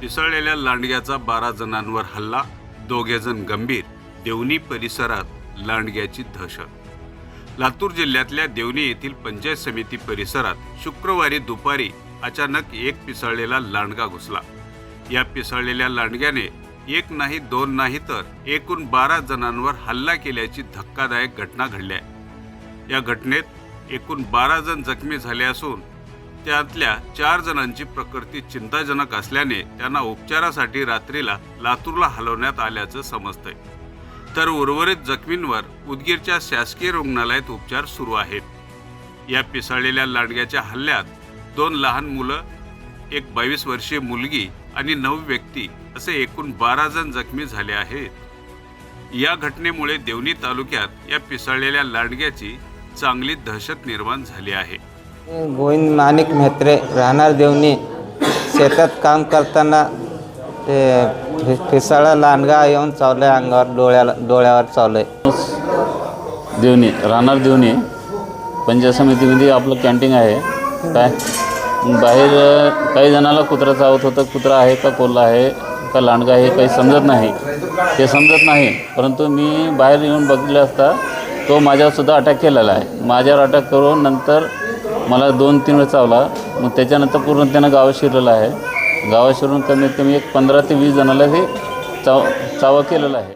पिसळलेल्या लांडग्याचा बारा जणांवर हल्ला दोघे जण गंभीर देवणी परिसरात लांडग्याची दहशत. लातूर जिल्ह्यातल्या देवणी येथील पंचायत समिती परिसरात शुक्रवारी दुपारी अचानक एक पिसळलेला लांडगा घुसला. या पिसळलेल्या लांडग्याने एक नाही दोन नाही तर एकूण बारा जणांवर हल्ला केल्याची धक्कादायक घटना घडली आहे. या घटनेत एकूण बारा जण जखमी झाले असून त्यातल्या चार जणांची प्रकृती चिंताजनक असल्याने त्यांना उपचारासाठी रात्रीला लातूरला हलवण्यात आल्याचं समजतंय. तर उर्वरित जखमींवर उदगीरच्या शासकीय रुग्णालयात उपचार सुरू आहेत. या पिसाळलेल्या लांडग्याच्या हल्ल्यात दोन लहान मुलं एक बावीस वर्षीय मुलगी आणि नऊ व्यक्ती असे एकूण बारा जण जखमी झाले आहेत. या घटनेमुळे देवणी तालुक्यात या पिसाळलेल्या लांडग्याची चांगली दहशत निर्माण झाली आहे. गोविंद माणिक म्हेत्रे राहणार देवणी. शेतात काम करताना ते फि- फिसाळा लांडगा येऊन चावलंय अंगावर डोळ्याला डोळ्यावर चावलं देवणी राहणार देवणी. पंचायत समितीमध्ये आपलं कॅन्टीन आहे. काय? बाहेर अ, काही जणाला कुत्रा चावत होतं. कुत्रा आहे का कोल्हा आहे का लांडगा आहे काही समजत नाही. ते समजत नाही. परंतु मी बाहेर येऊन बघितलं असता तो माझ्यावरसुद्धा अटॅक केलेला आहे. माझ्यावर अटॅक करून नंतर मला दोन तीन वेळ चावला. मग त्याच्यानंतर पूर्ण त्यांना गावात शिरलेलं आहे. गावात शिरून कमीत कमी एक पंधरा ते वीस जणाला हे चाव चावा केलेला आहे.